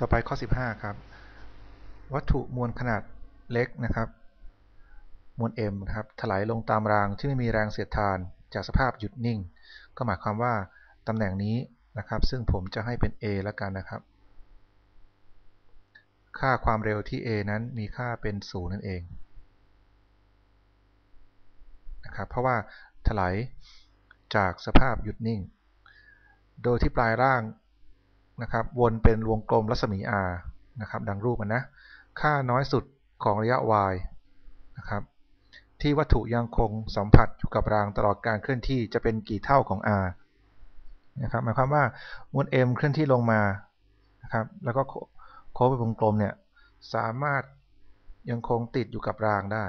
ต่อไปข้อ 15 ครับ วัตถุมวลขนาดเล็กนะครับมวล m นะครับถลายลงตามรางที่ไม่มีแรงเสียดทานจากสภาพหยุดนิ่ง ก็หมายความว่าตำแหน่งนี้นะครับ ซึ่งผมจะให้เป็น a แล้วกันนะครับ ค่าความเร็วที่ a นั้นมีค่าเป็น 0 นั่นเองนะครับเพราะว่าถลายจากสภาพหยุดนิ่ง โดยที่ปลายร่าง นะครับวนเป็นวงกลมรัศมี r นะครับดังรูปมันนะ ค่าน้อยสุดของระยะ y นะครับที่วัตถุยังคงสัมผัสอยู่กับรางตลอดการเคลื่อนที่จะเป็นกี่เท่าของ r นะครับหมายความว่ามวล m เคลื่อนที่ลงมานะครับแล้วก็โค้งเป็นวงกลมเนี่ยสามารถยังคงติดอยู่กับรางได้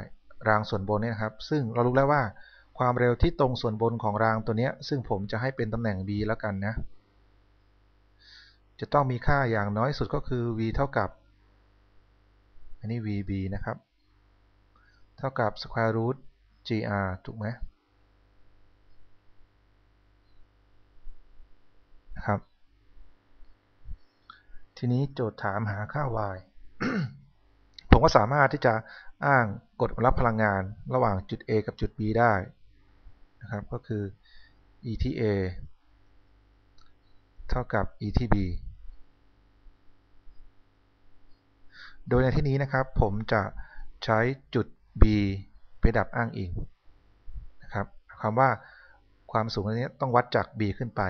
รางส่วนบนเนี่ยครับ ซึ่งเรารู้แล้วว่าความเร็วที่ตรงส่วนบนของรางตัวนี้ซึ่งผมจะให้เป็นตำแหน่ง b แล้วกันนะ จะต้องมีค่าอย่างน้อยสุดก็คือ v เท่ากับ อันนี้ vb นะครับ เท่ากับ square root gr ถูกไหมนะครับ ทีนี้โจทย์ถามหาค่า y ผมก็สามารถที่จะอ้างกฎรับพลังงานระหว่างจุด A กับจุด B ได้นะครับ ก็คือ e ที่ A เท่ากับ e ที่ B โดยในที่นี้นะครับผมจะใช้จุด B ไปดับอ้างอิงนะครับคำว่าความสูงอันนี้ต้องวัดจาก B ขึ้นไป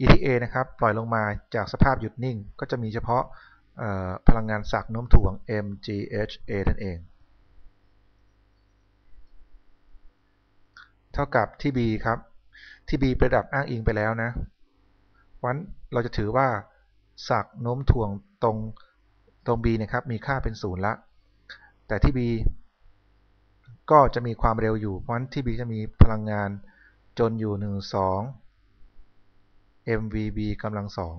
ETA นะครับปล่อยลงมาจากสภาพหยุดนิ่ง ก็จะมีเฉพาะพลังงานสักโน้มถ่วง mgha นั่นเอง เท่ากับที่ B ครับที่ B ประดับอ้างอิงไปแล้วนะวันเราจะถือว่าสักโน้มถ่วงตรง ตรง b นะครับมีค่าเป็นศูนย์ละแต่ที่ b ก็จะมีความเร็วอยู่ เพราะฉะนั้นที่ b จะมีพลังงานจนอยู่ 1 2 mvb กำลังสอง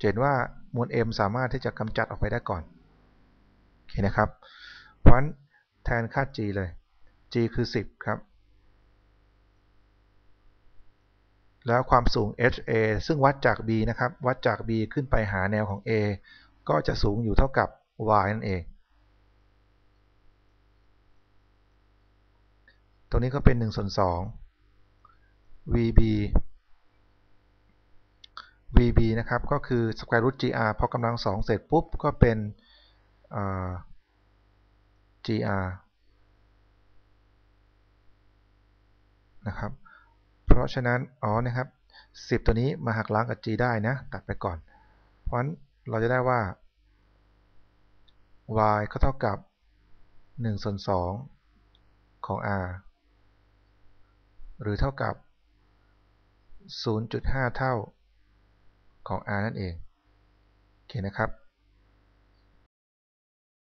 เห็นว่ามวล m สามารถที่จะกำจัดออกไปได้ก่อนโอเคนะครับ เพราะฉะนั้นแทนค่า g เลย g คือ 10 ครับ แล้วความสูง HA ซึ่งวัดจาก B นะครับ วัดจาก B ขึ้นไปหาแนวของ A ก็จะสูงอยู่เท่ากับ y นั่นเอง ตรงนี้ก็เป็น1ส่วน2 VB VB นะครับ ก็คือ square root gr พอกำลัง 2 เสร็จปุ๊บ ก็เป็น gr นะครับ เพราะฉะนั้น อ๋อนะครับ 10 ตัวนี้มาหักล้างกับ g ได้นะ ตัดไปก่อน เพราะฉะนั้นเราจะได้ว่า y ก็เท่ากับ1ส่วน2ของ r หรือเท่ากับ 0.5 เท่าของ r นั่นเอง โอเคนะครับ